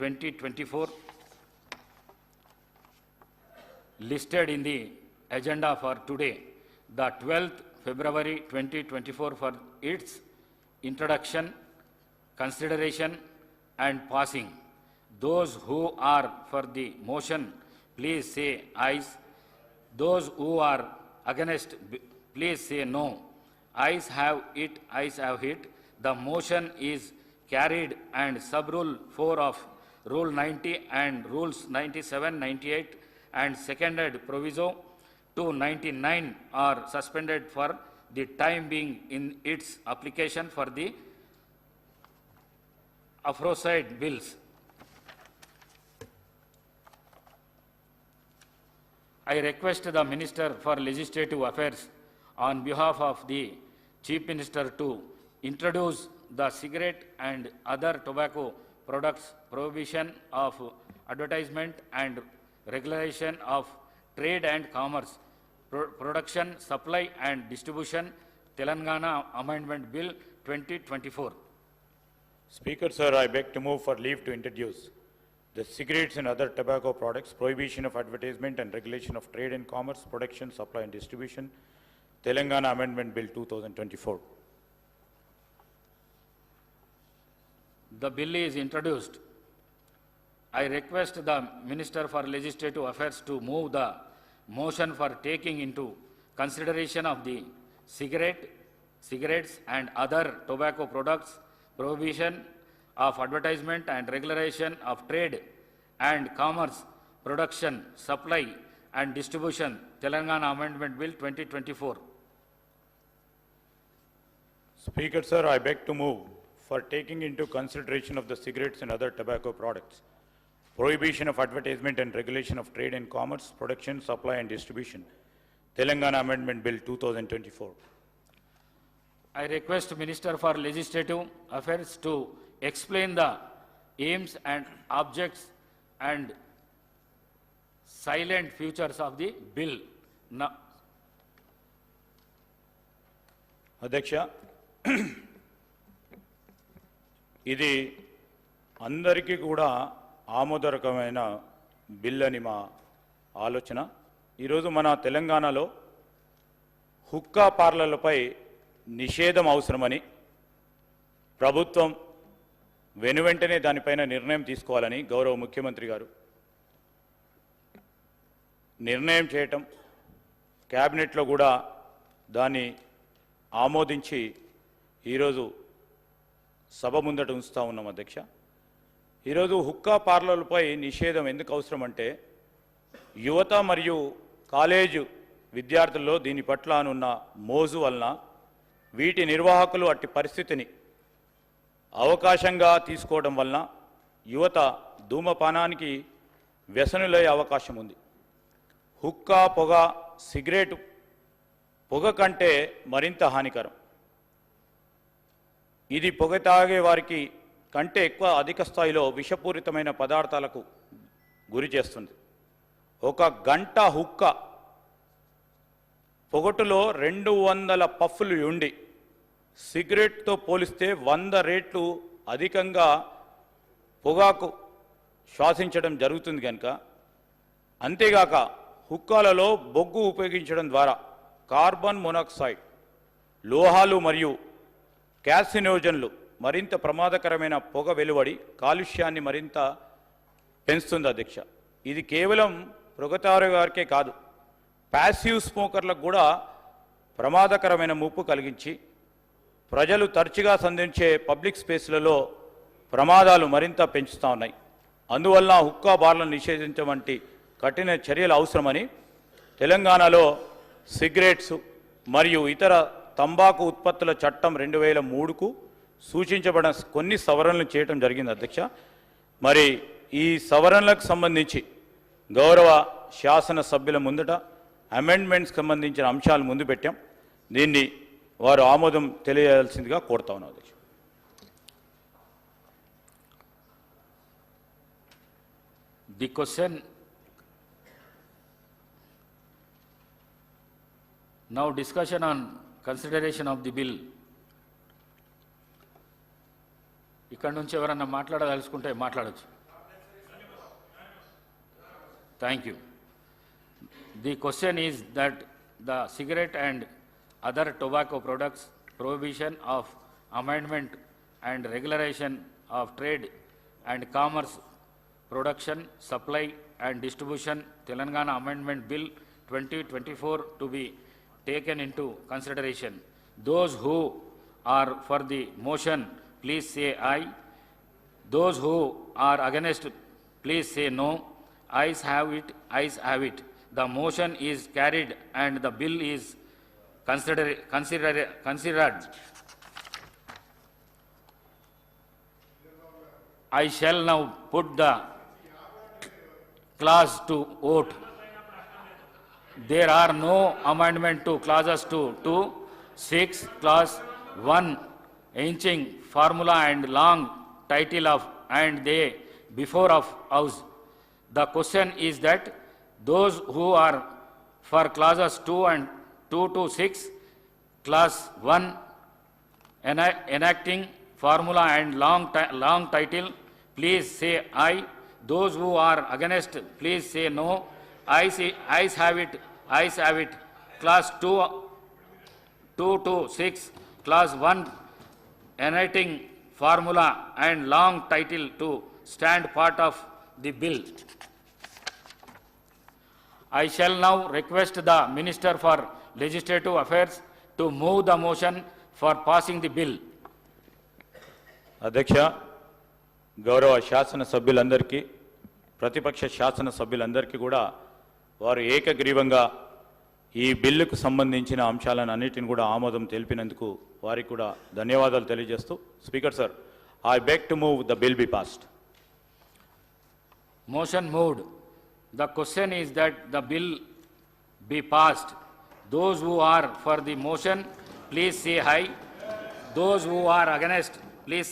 2024 listed in the agenda for today, the 12th February 2024 for its introduction, consideration and passing. Those who are for the motion, please say ayes. Those who are against, please say no. Ayes have it, ayes have it. The motion is carried and sub-rule 4 of Rule 90 and Rules 97, 98 and seconded proviso to 99 are suspended for the time being in its application for the aforesaid bills. I request the Minister for Legislative Affairs on behalf of the Chief Minister to introduce the cigarette and other tobacco products prohibition of advertisement and regulation of trade and commerce, pro- production, supply and distribution, Telangana Amendment Bill 2024. Speaker, sir, I beg to move for leave to introduce the cigarettes and other tobacco products, prohibition of advertisement and regulation of trade and commerce, production, supply and distribution, Telangana Amendment Bill 2024. The bill is introduced. I request the Minister for Legislative Affairs to move the motion for taking into consideration of the cigarette, cigarettes and other tobacco products, prohibition of advertisement and regulation of trade and commerce, production, supply and distribution, Telangana Amendment Bill 2024. Speaker, sir, I beg to move for taking into consideration of the cigarettes and other tobacco products. Prohibition of advertisement and regulation of trade and commerce, production, supply and distribution. Telangana Amendment Bill 2024. I request Minister for Legislative Affairs to explain the aims and objects and silent futures of the bill. Now, ఇది అందరికీ కూడా ఆమోదరకమైన bill అని మా ఆలోచన. ఈరోజు మన తెలంగాణలో హుక్కా పార్లర్లపై నిషేధం అవసరమని ప్రభుత్వం వెనువెంటనే దానిపైన నిర్ణయం తీసుకోవాలని గౌరవ ముఖ్యమంత్రి గారు నిర్ణయం చేయటం క్యాబినెట్లో కూడా దాన్ని ఆమోదించి ఈరోజు సభ ముందట ఉంచుతా ఉన్నాం అధ్యక్ష. ఈరోజు హుక్కా పార్లర్లపై నిషేధం ఎందుకు అవసరం అంటే యువత మరియు కాలేజు విద్యార్థుల్లో దీని పట్ల అనున్న మోజు వలన వీటి నిర్వాహకులు అట్టి పరిస్థితిని అవకాశంగా తీసుకోవడం వలన యువత ధూమపానానికి వ్యసనులయ్యే అవకాశం ఉంది. హుక్కా పొగ సిగరెట్ పొగ కంటే మరింత హానికరం. ఇది పొగ తాగే వారికి కంటే ఎక్కువ అధిక స్థాయిలో విషపూరితమైన పదార్థాలకు గురి చేస్తుంది. ఒక గంట హుక్క పొగటులో రెండు వందల పఫ్లు ఉండి సిగరెట్తో పోలిస్తే వంద రేట్లు అధికంగా పొగాకు శ్వాసించడం జరుగుతుంది కనుక. అంతేగాక హుక్కాలలో బొగ్గు ఉపయోగించడం ద్వారా కార్బన్ మొనాక్సైడ్ లోహాలు మరియు క్యాసినోజన్లు మరింత ప్రమాదకరమైన పొగ వెలువడి కాలుష్యాన్ని మరింత పెంచుతుంది అధ్యక్ష. ఇది కేవలం పొగతారు వారికే కాదు ప్యాసివ్ స్మోకర్లకు కూడా ప్రమాదకరమైన ముప్పు కలిగించి ప్రజలు తరచుగా సంధించే పబ్లిక్ స్పేస్లలో ప్రమాదాలు మరింత పెంచుతూ ఉన్నాయి. అందువల్ల హుక్కా బార్లను నిషేధించడం వంటి కఠిన చర్యలు అవసరమని తెలంగాణలో సిగరెట్స్ మరియు ఇతర తంబాకు ఉత్పత్తుల చట్టం రెండు వేల మూడుకు సూచించబడిన కొన్ని సవరణలు చేయటం జరిగింది అధ్యక్ష. మరి ఈ సవరణలకు సంబంధించి గౌరవ శాసన సభ్యుల ముందుట అమెండ్మెంట్స్కి సంబంధించిన అంశాలు ముందు పెట్టాం. దీన్ని వారు ఆమోదం తెలియజేయాల్సిందిగా కోరుతా ఉన్నాం అధ్యక్ష. The question now discussion on consideration of the bill. ఇక్కడ నుంచి ఎవరన్నా మాట్లాడదలుచుకుంటే మాట్లాడచ్చు Thank you. The question is that the cigarette and other tobacco products prohibition of amendment and regulation of trade and commerce production, supply and distribution Telangana Amendment Bill 2024 to be taken into consideration. Those who are for the motion, please say aye. Those who are against, please say no. Ayes have it, ayes have it. The motion is carried and the bill is consider, consider, considered. I shall now put the clause to vote. There are no amendment to clauses 2, 2, 6, clause 1, inching formula and long title of and they before of house. The question is that those who are for clauses 2 and 2 to 6, clause 1, ena- enacting formula and long, long title, please say aye. Those who are against, please say no. I Ayes, ayes have it, ayes have it. Class 2, 2 to 6, class 1, enacting formula and long title to stand part of the bill. I shall now request the Minister for Legislative Affairs to move the motion for passing the bill. అధ్యక్ష గౌరవ శాసన సభ్యులందరికీ ప్రతిపక్ష శాసన సభ్యులందరికీ కూడా వారు ఏకగ్రీవంగా ఈ బిల్లుకు సంబంధించిన అంశాలను అన్నిటిని కూడా ఆమోదం తెలిపినందుకు వారికి కూడా ధన్యవాదాలు తెలియజేస్తూ speaker sir I beg to move the bill be passed. Motion moved the question is that the bill be passed. Those who are for the motion please say aye those who are against please